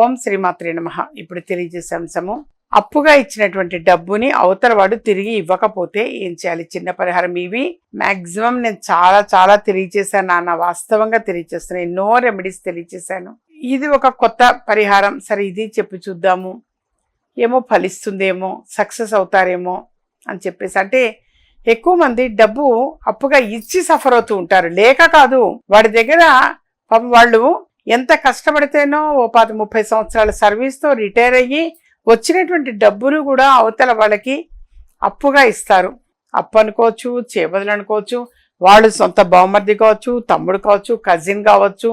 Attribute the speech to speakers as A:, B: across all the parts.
A: ఓం శ్రీమాత్రి నమ. ఇప్పుడు తెలియజేసే అంశము అప్పుగా ఇచ్చినటువంటి డబ్బుని అవతల వాడు తిరిగి ఇవ్వకపోతే ఏం చేయాలి? చిన్న పరిహారం ఇవి. మాక్సిమం నేను చాలా చాలా తెలియజేశాను నాన్న వాస్తవంగా తెలియజేస్తాను ఎన్నో రెమెడీస్ తెలియజేశాను. ఇది ఒక కొత్త పరిహారం. సరే ఇది చెప్పి చూద్దాము. ఏమో ఫలిస్తుందేమో సక్సెస్ అవుతారేమో అని చెప్పేసి. అంటే ఎక్కువ మంది డబ్బు అప్పుగా ఇచ్చి సఫర్ అవుతూ ఉంటారు. లేక కాదు వాడి దగ్గర పాపం వాళ్ళు ఎంత కష్టపడితేనో ఓ పది ముప్పై సంవత్సరాల సర్వీస్తో రిటైర్ అయ్యి వచ్చినటువంటి డబ్బులు కూడా అవతల వాళ్ళకి అప్పుగా ఇస్తారు. అప్పు అనుకోవచ్చు చేబదులు అనుకోవచ్చు వాళ్ళు సొంత బహుమతి కావచ్చు తమ్ముడు కావచ్చు కజిన్ కావచ్చు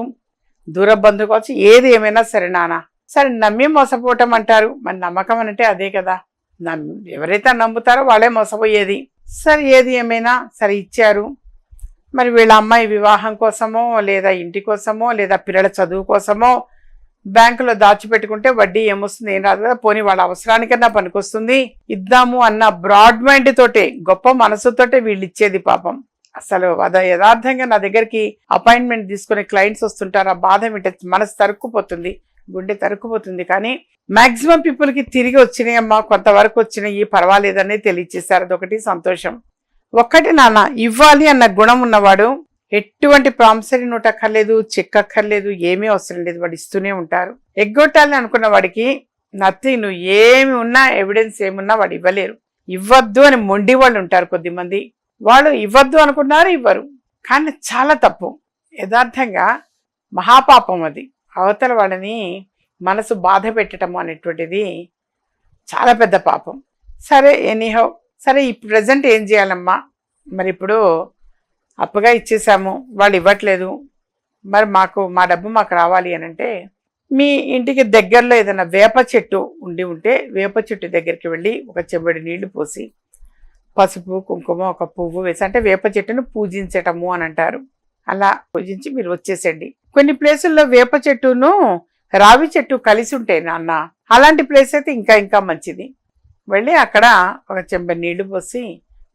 A: దూర బంధువు కావచ్చు ఏది ఏమైనా సరే నానా సరే నమ్మి మోసపోవటం అంటారు. మరి నమ్మకం అంటే అదే కదా. నమ్మి ఎవరైతే నమ్ముతారో వాళ్ళే మోసపోయేది. సరే ఏది ఏమైనా సరే ఇచ్చారు. మరి వీళ్ళ అమ్మాయి వివాహం కోసమో లేదా ఇంటి కోసమో లేదా పిల్లల చదువు కోసమో బ్యాంకులో దాచిపెట్టుకుంటే వడ్డీ ఏమొస్తుంది ఏం రాదు కదా. పోనీ వాళ్ళ అవసరానికన్నా పనికొస్తుంది. ఇద్దాము అన్న బ్రాడ్ మైండ్ తోటే గొప్ప మనసుతోటే వీళ్ళు ఇచ్చేది పాపం. అసలు అద యథార్థంగా నా దగ్గరికి అపాయింట్మెంట్ తీసుకునే క్లయింట్స్ వస్తుంటారు ఆ బాధ ఏంటంటే మనసు తరుక్కుపోతుంది గుండె తరుక్కుపోతుంది. కానీ మాక్సిమం పీపుల్కి తిరిగి వచ్చినాయమ్మా కొంతవరకు వచ్చినాయి పర్వాలేదని తెలియచేశారు. అదొకటి సంతోషం. ఒక్కటి నాన్న ఇవ్వాలి అన్న గుణం ఉన్నవాడు ఎటువంటి ప్రామిసరీ నోట్ అక్కర్లేదు చెక్ అక్కర్లేదు ఏమీ అవసరం లేదు. వాడు ఇస్తూనే ఉంటారు. ఎగ్గొట్టాలని అనుకున్న వాడికి నథింగ్ నువ్వు ఏమి ఉన్నా ఎవిడెన్స్ ఏమున్నా వాడు ఇవ్వలేరు. ఇవ్వద్దు అని మొండి వాళ్ళు ఉంటారు కొద్దిమంది. వాళ్ళు ఇవ్వద్దు అనుకున్నారు ఇవ్వరు. కానీ చాలా తప్పు. యథార్థంగా మహాపాపం అది. అవతల వాళ్ళని మనసు బాధ పెట్టడం అనేటువంటిది చాలా పెద్ద పాపం. సరే ఎనీహౌ సరే ఈ ప్రజెంట్ ఏం చేయాలమ్మా? మరి ఇప్పుడు అప్పుగా ఇచ్చేసాము వాళ్ళు ఇవ్వట్లేదు. మరి మాకు మా డబ్బు మాకు రావాలి అని అంటే మీ ఇంటికి దగ్గరలో ఏదైనా వేప చెట్టు ఉండి ఉంటే వేప చెట్టు దగ్గరికి వెళ్ళి ఒక చెంబడి నీళ్ళు పోసి పసుపు కుంకుమ ఒక పువ్వు వేసి అంటే వేప చెట్టును పూజించటము అని అంటారు. అలా పూజించి మీరు వచ్చేసండి. కొన్ని ప్లేసుల్లో వేప చెట్టును రావి చెట్టు కలిసి ఉంటాయి నాన్న అలాంటి ప్లేస్ అయితే ఇంకా ఇంకా మంచిది. వెళ్ళి అక్కడ ఒక చెంబ నీళ్ళు పోసి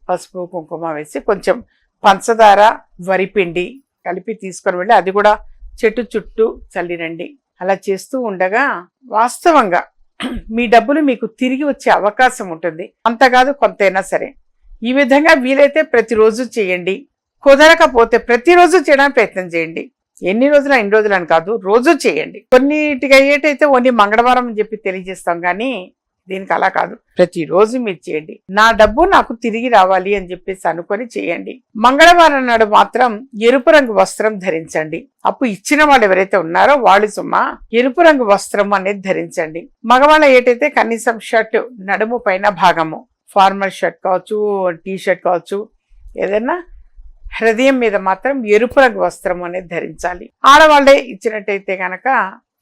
A: పసుపు కుంకుమ వేసి కొంచెం పంచదార వరిపిండి కలిపి తీసుకొని వెళ్ళి అది కూడా చెట్టు చుట్టూ చల్లిరండి. అలా చేస్తూ ఉండగా వాస్తవంగా మీ డబ్బులు మీకు తిరిగి వచ్చే అవకాశం ఉంటుంది. అంతకాదు కొంతైనా సరే. ఈ విధంగా వీలైతే ప్రతిరోజు చేయండి. కుదరకపోతే ప్రతిరోజు చేయడానికి ప్రయత్నం చేయండి. ఎన్ని రోజులు ఎన్ని రోజులు అని కాదు రోజు చేయండి. కొన్నిటికి అయ్యేటైతే ఓన్లీ మంగళవారం అని చెప్పి తెలియజేస్తాం కానీ దీనికి అలా కాదు. ప్రతిరోజు మీరు చేయండి. నా డబ్బు నాకు తిరిగి రావాలి అని చెప్పేసి అనుకొని చేయండి. మంగళవారం నాడు మాత్రం ఎరుపు రంగు వస్త్రం ధరించండి. అప్పు ఇచ్చిన వాళ్ళు ఎవరైతే ఉన్నారో వాళ్ళు సుమ్మా ఎరుపు రంగు వస్త్రం అనేది ధరించండి. మగవాళ్ళ ఏటైతే కనీసం షర్ట్ నడుము పైన భాగము ఫార్మల్ షర్ట్ కావచ్చు టీ షర్ట్ కావచ్చు ఏదైనా హృదయం మీద మాత్రం ఎరుపు రంగు వస్త్రం అనేది ధరించాలి. ఆడవాళ్ళే ఇచ్చినట్టయితే కనుక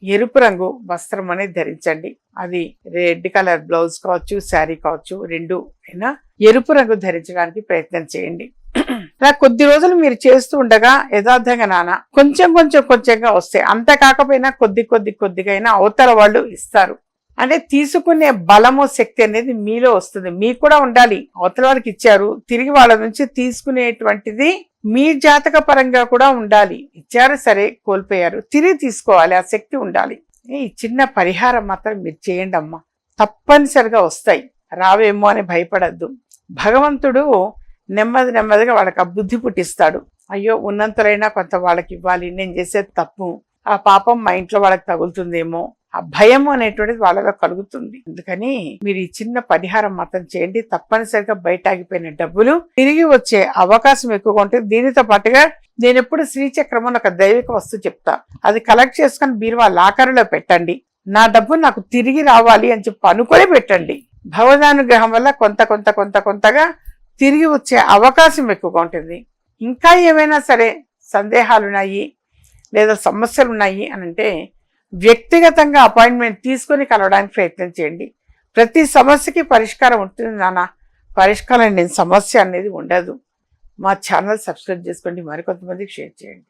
A: ఎరుపు రంగు వస్త్రం అనేది ధరించండి. అది రెడ్ కలర్ బ్లౌజ్ కావచ్చు శారీ కావచ్చు రెండు అయినా ఎరుపు రంగు ధరించడానికి ప్రయత్నం చేయండి. అలా కొద్ది రోజులు మీరు చేస్తూ ఉండగా యథార్థంగా నాన్న కొంచెం కొంచెం కొంచెంగా వస్తాయి. అంత కాకపోయినా కొద్ది కొద్ది కొద్దిగా అయినా అవతల వాళ్ళు ఇస్తారు. అంటే తీసుకునే బలము శక్తి అనేది మీలో వస్తుంది. మీకు కూడా ఉండాలి. అవతల వాళ్ళకి ఇచ్చారు. తిరిగి వాళ్ళ నుంచి తీసుకునేటువంటిది మీ జాతక పరంగా కూడా ఉండాలి. ఇచ్చారు సరే కోల్పోయారు. తిరిగి తీసుకోవాలి. ఆ శక్తి ఉండాలి. ఈ చిన్న పరిహారం మాత్రం మీరు చేయండి అమ్మా. తప్పనిసరిగా వస్తాయి. రావేమో అని భయపడద్దు. భగవంతుడు నెమ్మది నెమ్మదిగా వాళ్ళకి ఆ బుద్ధి పుట్టిస్తాడు. అయ్యో ఉన్నంతలైనా కొంత వాళ్ళకి ఇవ్వాలి. నేను చేసేది తప్పు. ఆ పాపం మా ఇంట్లో వాళ్ళకి తగులుతుందేమో. ఆ భయం అనేటువంటిది వాళ్ళలో కలుగుతుంది. అందుకని మీరు ఈ చిన్న పరిహారం మాత్రం చేయండి. తప్పనిసరిగా బయట ఆగిపోయిన డబ్బులు తిరిగి వచ్చే అవకాశం ఎక్కువగా ఉంటుంది. దీనితో పాటుగా నేను ఎప్పుడు శ్రీచక్రం అని ఒక దైవిక వస్తువు చెప్తా. అది కలెక్ట్ చేసుకొని బీరువా లాకర్లో పెట్టండి. నా డబ్బు నాకు తిరిగి రావాలి అని చెప్పి అనుకొని పెట్టండి. భవదానుగ్రహం వల్ల కొంత కొంత కొంత కొంతగా తిరిగి వచ్చే అవకాశం ఎక్కువగా ఉంటుంది. ఇంకా ఏమైనా సరే సందేహాలు ఉన్నాయి లేదా సమస్యలు ఉన్నాయి అని అంటే వ్యక్తిగతంగా అపాయింట్మెంట్ తీసుకొని కలవడానికి ప్రయత్నం చేయండి. ప్రతి సమస్యకి పరిష్కారం ఉంటుంది నాన్న. పరిష్కారం లేని సమస్య అనేది ఉండదు. మా ఛానల్ సబ్స్క్రైబ్ చేసుకోండి. మరికొంతమందికి షేర్ చేయండి.